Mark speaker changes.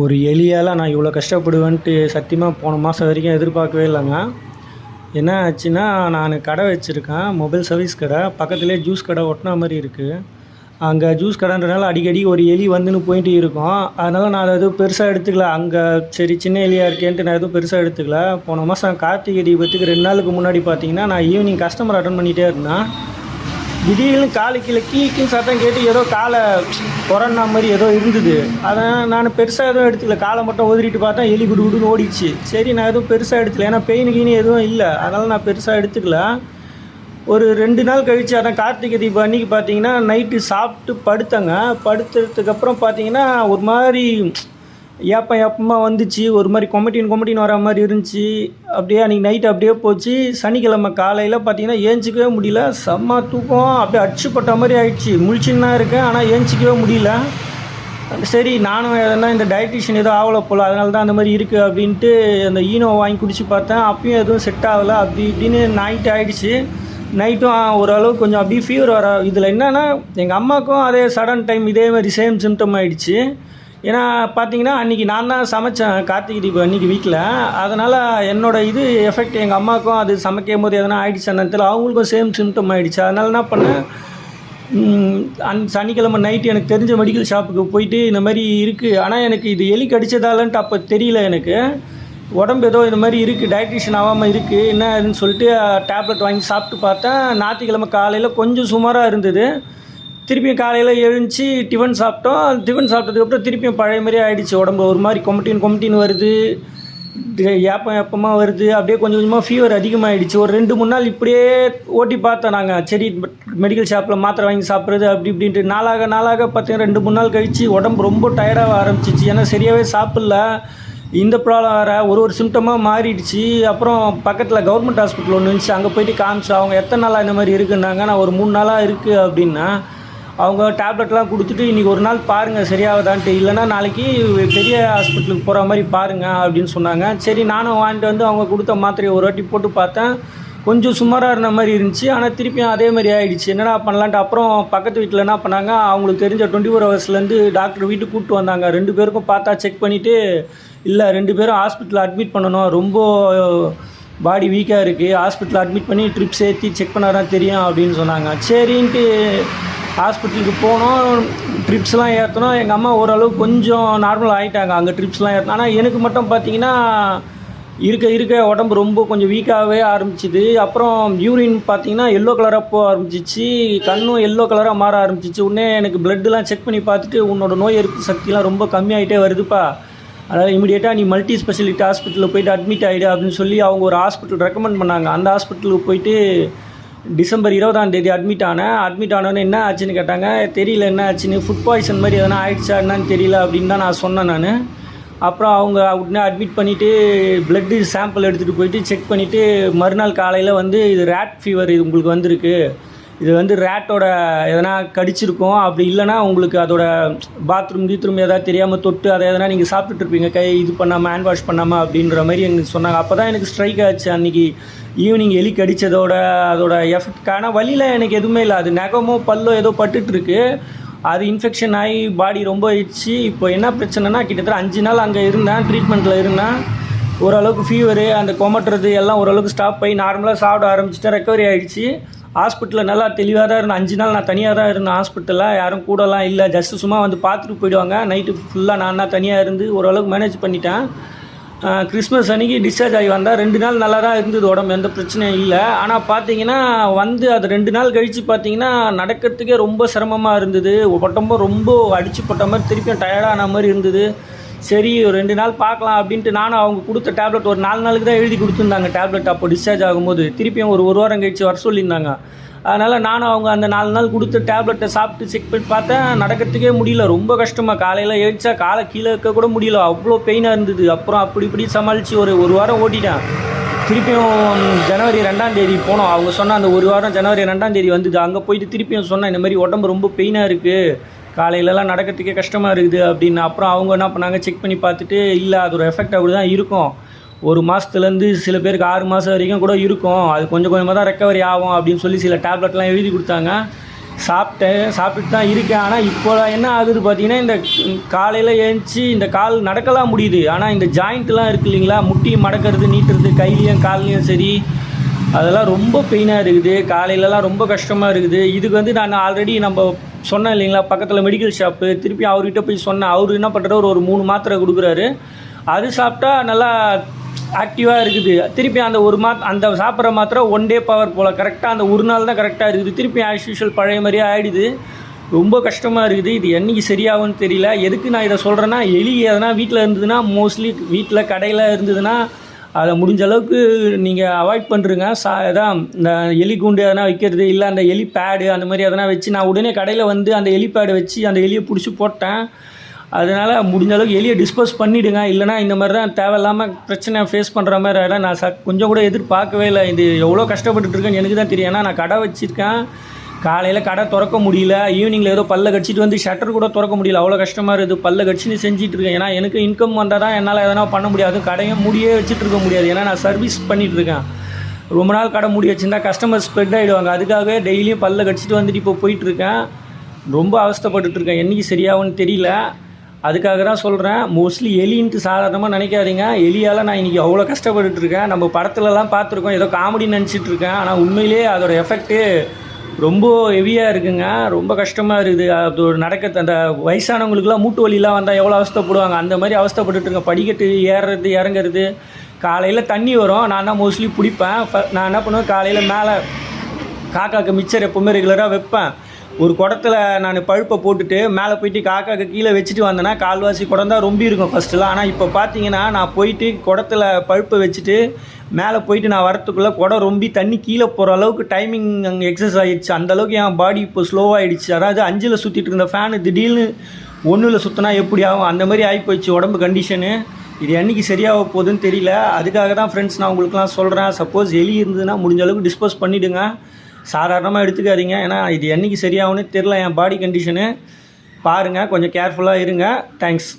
Speaker 1: ஒரு எலியால் நான் இவ்வளோ கஷ்டப்படுவேன்ட்டு சத்தியமாக போன மாதம் வரைக்கும் எதிர்பார்க்கவே இல்லைங்க. என்ன ஆச்சுன்னா நான் கடை வச்சுருக்கேன். மொபைல் சர்வீஸ் கடை. பக்கத்துலேயே ஜூஸ் கடை ஒட்டின மாதிரி இருக்குது அங்கே ஜூஸ் கடைன்றனால அடிக்கடி ஒரு எலி வந்துன்னு போயிட்டு இருக்கும். அதனால் நான் அதை எதுவும் பெருசாக எடுத்துக்கல. அங்கே சரி சின்ன எலியாக இருக்கேன்ட்டு நான் எதுவும் பெருசாக எடுத்துக்கல. போன மாதம் கார்த்திகை தீபத்துக்கு ரெண்டு நாளுக்கு முன்னாடி பார்த்தீங்கன்னா நான் ஈவினிங் கஸ்டமர் அட்டன் பண்ணிகிட்டே இருந்தேன். திடீர்னு காலு கீழே கீக்குன்னு சத்தம் கேட்டு ஏதோ காலை கொரோனா மாதிரி ஏதோ இருந்தது. அதான் நான் பெருசாக எதுவும் எடுத்துக்கல. காலை மட்டும் உதறிட்டு பார்த்தா எலி குடு குடுன்னு ஓடிச்சு சரி நான் எதுவும் பெருசாக எடுத்துக்கல. ஏன்னா பெயின் கீனு எதுவும் இல்லை. அதனால் நான் பெருசாக எடுத்துக்கல. ஒரு ரெண்டு நாள் கழிச்சு அதான் கார்த்திகை தீபம் அன்றைக்கி பார்த்தீங்கன்னா நைட்டு சாப்பிட்டு படுத்தேங்க. படுத்ததுக்கப்புறம் பார்த்தீங்கன்னா ஒரு மாதிரி ஏப்பம் ஏப்பமாக வந்துச்சு. ஒரு மாதிரி கொமட்டின் கொமட்டின் வர மாதிரி இருந்துச்சு. அப்படியே அன்றைக்கி நைட் அப்படியே போச்சு. சனிக்கிழமை காலையில் பார்த்தீங்கன்னா ஏஞ்சிக்கவே முடியல. செம்ம தூக்கம். அப்படியே அடிச்சுப்பட்ட மாதிரி ஆயிடுச்சு. முழிச்சுன்னா இருக்கேன் ஆனால் ஏஞ்சிக்கவே முடியல. சரி நானும் எதனா இந்த டயட்டிஷியன் ஏதோ ஆகலை போல் அதனால தான் அந்த மாதிரி இருக்குது அப்படின்ட்டு அந்த ஈனோ வாங்கி குடிச்சு பார்த்தேன். அப்பயும் எதுவும் செட் ஆகலை. அப்படி இப்படின்னு நைட் ஆகிடுச்சு நைட்டும் ஓரளவுக்கு கொஞ்சம் அப்படியே ஃபீவர் வர இதில் என்னென்னா எங்கள் அம்மாவுக்கும் அதே சடன் டைம் இதே மாதிரி சேம் சிம்டம் ஆகிடுச்சு ஏன்னா பார்த்தீங்கன்னா அன்றைக்கி நான் தான் சமைச்சேன் கார்த்திகை தீபம் அன்றைக்கி வீட்டில் அதனால் என்னோடய இது எஃபெக்ட் எங்கள் அம்மாவுக்கும் அது சமைக்கும் போது எதனா ஆகிடுச்சு தெரியல அவங்களுக்கும் சேம் சிம்டம் ஆகிடுச்சு அதனால் என்ன பண்ணேன்? அன் சனிக்கிழமை நைட்டு எனக்கு தெரிஞ்ச மெடிக்கல் ஷாப்புக்கு போயிட்டு இந்த மாதிரி இருக்குது ஆனால் எனக்கு இது எலி கடிச்சதாலன்ட்டு அப்போ தெரியல எனக்கு. உடம்பு ஏதோ இந்த மாதிரி இருக்குது டயட்ரிஷன் ஆகாமல் இருக்குது என்ன இதுன்னு சொல்லிட்டு டேப்லெட் வாங்கி சாப்பிட்டு பார்த்தேன். ஞாயிற்றுக்கிழமை காலையில் கொஞ்சம் சுமாராக இருந்தது. திருப்பியும் காலையில் எழுந்துச்சி டிஃபன் சாப்பிட்டோம். டிஃபன் சாப்பிட்டதுக்கப்புறம் திருப்பியும் பழைய மாதிரியே ஆகிடுச்சு உடம்பு ஒரு மாதிரி கொமட்டின் கொமட்டின்னு வருது. ஏப்பம் ஏப்பமாக வருது. அப்படியே கொஞ்சம் கொஞ்சமாக ஃபீவர் அதிகமாகிடுச்சு ஒரு ரெண்டு மூணு நாள் இப்படியே ஓட்டி பார்த்தோம் நாங்கள் சரி மெடிக்கல் ஷாப்பில் மாத்திரை வாங்கி சாப்பிட்றது அப்படி இப்படின்ட்டு. நாளாக நாளாக பார்த்தீங்கன்னா ரெண்டு மூணு நாள் கழித்து உடம்பு ரொம்ப டயர்டாக ஆரம்பிச்சிச்சு. ஏன்னா சரியாகவே சாப்பிட்ல. இந்த ப்ராப்ளம் வேறு. ஒரு ஒரு சிம்டமாக மாறிடுச்சு. அப்புறம் பக்கத்தில் கவர்மெண்ட் ஹாஸ்பிட்டல் ஒன்று இருந்துச்சு. அங்கே போயிட்டு காமிச்சு அவங்க எத்தனை நாளாக இந்த மாதிரி இருக்குன்னாங்க. நான் ஒரு மூணு நாளாக இருக்குது அப்படின்னா அவங்க டேப்லெட்லாம் கொடுத்துட்டு இன்றைக்கி ஒரு நாள் பாருங்கள் சரியாகுதான்ட்டு. இல்லைன்னா நாளைக்கு பெரிய ஹாஸ்பிட்டலுக்கு போகிற மாதிரி பாருங்கள் அப்படின்னு சொன்னாங்க. சரி நானும் வாங்கிட்டு வந்து அவங்க கொடுத்த மாத்திரையை ஒரு வாட்டி போட்டு பார்த்தேன். கொஞ்சம் சுமாராக இருந்த மாதிரி இருந்துச்சு. ஆனால் திருப்பியும் அதே மாதிரி ஆகிடுச்சு என்னடா பண்ணலான்ட்டு அப்புறம் பக்கத்து வீட்டில் என்ன பண்ணாங்க? அவங்களுக்கு தெரிஞ்ச டுவெண்ட்டி ஃபோர் ஹவர்ஸ்லேருந்து டாக்டர் வீட்டுக்கு கூப்பிட்டு வந்தாங்க. ரெண்டு பேருக்கும் பார்த்தா செக் பண்ணிவிட்டு இல்லை ரெண்டு பேரும் ஹாஸ்பிட்டலில் அட்மிட் பண்ணணும். ரொம்ப பாடி வீக்காக இருக்குது ஹாஸ்பிட்டலில் அட்மிட் பண்ணி ட்ரிப் சேர்த்து செக் பண்ணாதான் தெரியும் அப்படின்னு சொன்னாங்க. சரின்ட்டு ஹாஸ்பிட்டலுக்கு போனோம் ட்ரிப்ஸ்லாம் ஏற்றணும் எங்கள் அம்மா ஓரளவுக்கு கொஞ்சம் நார்மல் ஆகிட்டாங்க அங்கே ட்ரிப்ஸ்லாம் ஏற்றணும் ஆனால் எனக்கு மட்டும் பார்த்தீங்கன்னா இருக்க இருக்க உடம்பு ரொம்ப கொஞ்சம் வீக்காகவே ஆரம்பிச்சிது. அப்புறம் யூரின் பார்த்தீங்கன்னா எல்லோ கலராக போக ஆரம்பிச்சிச்சு. கண்ணும் எல்லோ கலராக மாற ஆரம்பிச்சிச்சு. உடனே எனக்கு பிளட்டுலாம் செக் பண்ணி பார்த்துட்டு உன்னோட நோய் எதிர்ப்பு சக்திலாம் ரொம்ப கம்மியாகிட்டே வருதுப்பா. அதாவது இமீடியட்டாக நீ மல்டி ஸ்பெஷாலிட்டி ஹாஸ்பிட்டலில் போயிட்டு அட்மிட் ஆகிடு அப்படின்னு சொல்லி அவங்க ஒரு ஹாஸ்பிட்டல் ரெக்கமெண்ட் பண்ணாங்க. அந்த ஹாஸ்பிட்டலுக்கு போயிட்டு டிசம்பர் இருபதாம் தேதி அட்மிட் ஆனேன் அட்மிட் ஆனோன்னு என்ன ஆச்சுன்னு கேட்டாங்க தெரியல என்ன ஆச்சுன்னு ஃபுட் பாய்சன் மாதிரி எதனா ஆயிடுச்சா என்னன்னு தெரியல அப்படின்னு தான் நான் சொன்னேன் நான். அப்புறம் அவங்க உடனே அட்மிட் பண்ணிவிட்டு பிளட்டு சாம்பிள் எடுத்துகிட்டு போயிட்டு செக் பண்ணிவிட்டு மறுநாள் காலையில் வந்து இது ரேட் ஃபீவர் இது உங்களுக்கு வந்திருக்கு. இது வந்து ரேட்டோட எதனா கடிச்சிருக்கும் அப்படி இல்லைனா உங்களுக்கு அதோட பாத்ரூம் கீத்ரூம் எதாவது தெரியாமல் தொட்டு அதை எதனா நீங்கள் சாப்பிட்டுட்ருப்பீங்க கை இது பண்ணாமல் ஹேண்ட் வாஷ் பண்ணாமல் அப்படின்ற மாதிரி எனக்கு சொன்னாங்க. அப்போ தான் எனக்கு ஸ்ட்ரைக் ஆச்சு அன்றைக்கி ஈவினிங் எலி கடித்ததோட அதோட எஃபெக்ட் ஆனால் வழியில் எனக்கு எதுவுமே இல்லை. அது நகமோ பல்லோ ஏதோ பட்டுட்ருக்கு அது இன்ஃபெக்ஷன் ஆகி பாடி ரொம்ப ஆயிடுச்சு இப்போ என்ன பிரச்சனைனா கிட்டத்தட்ட அஞ்சு நாள் அங்கே இருந்தேன் ட்ரீட்மெண்ட்டில் இருந்தேன். ஓரளவுக்கு ஃபீவரு அந்த கொமட்டுறது எல்லாம் ஓரளவுக்கு ஸ்டாப் ஆகி நார்மலாக சாப்பிட ஆரம்பிச்சிட்டேன். ரெக்கவரி ஆகிடுச்சு ஹாஸ்பிட்டலில் நல்லா தெளிவாக தான் இருந்தேன். அஞ்சு நாள் நான் தனியாக தான் இருந்தேன் ஹாஸ்பிட்டலில். யாரும் கூடலாம் இல்லை. ஜஸ்ட்டு சும்மா வந்து பார்த்துட்டு போயிடுவாங்க. நைட்டு ஃபுல்லாக நான் தான் தனியாக இருந்து ஓரளவுக்கு மேனேஜ் பண்ணிட்டேன். கிறிஸ்மஸ் அன்றைக்கி டிஸ்சார்ஜ் ஆகி வந்தால் ரெண்டு நாள் நல்லா தான் இருந்தது உடம்பு. எந்த பிரச்சனையும் இல்லை. ஆனால் பார்த்தீங்கன்னா வந்து அது ரெண்டு நாள் கழித்து பார்த்தீங்கன்னா நடக்கிறதுக்கே ரொம்ப சிரமமாக இருந்தது. உடம்பு ரொம்ப அடிச்சு போட்ட மாதிரி திருப்பியும் டயர்டான மாதிரி இருந்தது. சரி ஒரு ரெண்டு நாள் பார்க்கலாம் அப்படின்ட்டு நானும் அவங்க கொடுத்த டேப்லெட் ஒரு நாலு நாளுக்கு தான் எழுதி கொடுத்துருந்தாங்க. டேப்லெட் அப்போ டிஸ்சார்ஜ் ஆகும்போது. திருப்பியும் ஒரு ஒரு வாரம் கழிச்சு வர சொல்லியிருந்தாங்க. அதனால் நானும் அவங்க அந்த நாலு நாள் கொடுத்த டேப்லெட்டை சாப்பிட்டு செக் பண்ணி பார்த்தேன். நடக்கிறதுக்கே முடியல. ரொம்ப கஷ்டமாக காலையில் எழுச்சா காலை கீழே இருக்க கூட முடியல. அவ்வளோ பெயினாக இருந்தது. அப்புறம் அப்படி இப்படி சமாளித்து ஒரு ஒரு வாரம் ஓட்டிட்டேன். திருப்பியும் ஜனவரி ரெண்டாம் தேதி போனோம். அவங்க சொன்ன அந்த ஒரு வாரம் ஜனவரி ரெண்டாம் தேதி வந்தது. அங்கே போயிட்டு திருப்பியும் சொன்னேன் இந்த மாதிரி உடம்பு ரொம்ப பெயினாக இருக்குது காலையிலலாம் நடக்கிறதுக்கே கஷ்டமாக இருக்குது அப்படின்னு. அப்புறம் அவங்க என்ன பண்ணாங்க? செக் பண்ணி பார்த்துட்டு இல்லை அது ஒரு எஃபெக்ட் அப்படி தான் இருக்கும். ஒரு மாதத்துலேருந்து சில பேருக்கு ஆறு மாதம் வரைக்கும் கூட இருக்கும். அது கொஞ்சம் கொஞ்சமாக தான் ரெக்கவரி ஆகும் அப்படின்னு சொல்லி சில டேப்லெட்லாம் எழுதி கொடுத்தாங்க. சாப்பிட்டேன் சாப்பிட்டுட்டு தான் இருக்கேன். ஆனால் இப்போ என்ன ஆகுது பார்த்தீங்கன்னா இந்த காலையில் ஏஞ்சி இந்த கால் நடக்கலாம் முடியுது. ஆனால் இந்த ஜாயிண்ட்லாம் இருக்கு இல்லைங்களா? முட்டி மடக்கிறது நீட்டுறது கையிலையும் கால்லையும் சரி. அதெல்லாம் ரொம்ப பெயினாக இருக்குது. காலையிலலாம் ரொம்ப கஷ்டமாக இருக்குது. இதுக்கு வந்து நான் ஆல்ரெடி நம்ம சொன்னேன் இல்லைங்களா? பக்கத்தில் மெடிக்கல் ஷாப்பு திருப்பி அவர்கிட்ட போய் சொன்னேன். அவர் என்ன பண்ணுறாரு ஒரு மூணு மாத்திரை கொடுக்குறாரு. அது சாப்பிட்டா நல்லா ஆக்டிவாக இருக்குது. திருப்பி அந்த ஒரு மாத் அந்த சாப்பிட்ற மாத்திரை ஒன் டே பவர் போல். கரெக்டாக அந்த ஒரு நாள் தான் கரெக்டாக இருக்குது. திருப்பி ஆஸ் யூஷுவல் பழைய மாதிரியே ஆகிடுது ரொம்ப கஷ்டமாக இருக்குது. இது என்றைக்கு சரியாகும்னு தெரியல. எதுக்கு நான் இதை சொல்கிறேன்னா எலி எதனா வீட்டில் இருந்ததுன்னா மோஸ்ட்லி வீட்டில் கடையில் இருந்ததுன்னா அதை முடிஞ்ச அளவுக்கு நீங்கள் அவாய்ட் பண்ணுறங்க சா இதான் இந்த எலி கூண்டு எதனா வைக்கிறது இல்லை அந்த எலி பேடு அந்த மாதிரி எதனா வச்சு நான் உடனே கடையில் வந்து அந்த எலி பேடு வச்சு அந்த எலியை பிடிச்சி போட்டேன். அதனால் முடிஞ்ச அளவுக்கு எலியை டிஸ்போஸ் பண்ணிவிடுங்க இல்லைனா இந்த மாதிரி தான் தேவையில்லாமல் பிரச்சனை ஃபேஸ் பண்ணுற மாதிரி ஆகிடும் நான் ச கொஞ்சம் கூட எதிர்பார்க்கவே இல்லை. இது எவ்வளோ கஷ்டப்பட்டுட்டு இருக்கேன்னு எனக்கு தான் தெரியும். ஏன்னா நான் கடை வச்சுருக்கேன். காலையில் கடை திறக்க முடியல ஈவினிங்கில் ஏதோ பல்ல கடிச்சிட்டு வந்து ஷட்டர் கூட திறக்க முடியல. அவ்வளோ கஷ்டமாக இருக்குது. பல்ல கடிச்சின்னு செஞ்சுட்டு இருக்கேன். ஏன்னா எனக்கு இன்கம் வந்தால் தான் என்னால் எதனா பண்ண முடியாது. கடையும் மூடியே வச்சுட்டு இருக்க முடியாது. ஏன்னா நான் சர்வீஸ் பண்ணிகிட்டு இருக்கேன். ரொம்ப நாள் கடை மூடி வச்சுருந்தா கஸ்டமர் ஸ்ப்ரெட் ஆகிடுவாங்க அதுக்காகவே டெய்லியும் பல்ல கடிச்சிட்டு வந்துட்டு இப்போ போயிட்டுருக்கேன் ரொம்ப அவஸ்தைப்பட்டுட்டு இருக்கேன். என்றைக்கு சரியாகும்னு தெரியல. அதுக்காக தான் சொல்கிறேன் மோஸ்ட்லி எலின்ட்டு சாதாரணமாக நினைக்காதீங்க. எலியால் நான் இன்றைக்கி அவ்வளோ கஷ்டப்பட்டுருக்கேன் நம்ம படத்துலலாம் பார்த்துருக்கோம். ஏதோ காமெடி நினச்சிட்டு இருக்கேன். ஆனால் உண்மையிலேயே அதோட எஃபெக்ட்டு ரொம்ப ஹெவியாக இருக்குங்க. ரொம்ப கஷ்டமாக இருக்குது. அது நடக்க அந்த வயசானவங்களுக்குலாம் மூட்டு வலிலாம் வந்தால் எவ்வளோ அவஸ்தைப்படுவாங்க? அந்த மாதிரி அவஸ்தப்பட்டுருங்க படிக்கட்டு ஏறுறது இறங்குறது. காலையில் தண்ணி வரும். நான் தான் மோஸ்ட்லி பிடிப்பேன். நான் என்ன பண்ணுவேன்? காலையில் மேலே காக்காக்கு மிச்சர் எப்போவுமே ரெகுலராக வைப்பேன். ஒரு குடத்துல நான் பழுப்பை போட்டுட்டு மேலே போயிட்டு காக்காக்கு கீழே வச்சுட்டு வந்தேன்னா கால்வாசி குடம் தான் ரொம்ப இருக்கும் ஃபஸ்ட்டுலாம் ஆனால் இப்போ பார்த்தீங்கன்னா நான் போயிட்டு குடத்துல பழுப்பை வச்சுட்டு மேலே போயிட்டு நான் வரத்துக்குள்ளே குடம் ரொம்ப தண்ணி கீழே போகிற அளவுக்கு டைமிங் அங்கே எக்ஸஸ் ஆகிடுச்சு அந்தளவுக்கு என் பாடி இப்போ ஸ்லோவாகிடுச்சு அதாவது அஞ்சில் சுற்றிட்டு இருந்த ஃபேனு திடீர்னு ஒன்றில் சுற்றினா எப்படி ஆகும்? அந்த மாதிரி ஆகி போயிடுச்சு உடம்பு கண்டிஷனு இது என்றைக்கு சரியாக போகுதுன்னு தெரியல. அதுக்காக தான் ஃப்ரெண்ட்ஸ் நான் உங்களுக்குலாம் சொல்கிறேன் சப்போஸ் எலி இருந்ததுன்னா முடிஞ்ச அளவுக்கு டிஸ்போஸ் பண்ணிவிடுங்க சாதாரணமாக எடுத்துக்காதீங்க. ஏன்னா இது என்னைக்கு சரியாகும்னு தெரில என் பாடி கண்டிஷனு பாருங்கள் கொஞ்சம் கேர்ஃபுல்லாக இருங்க. தேங்க்ஸ்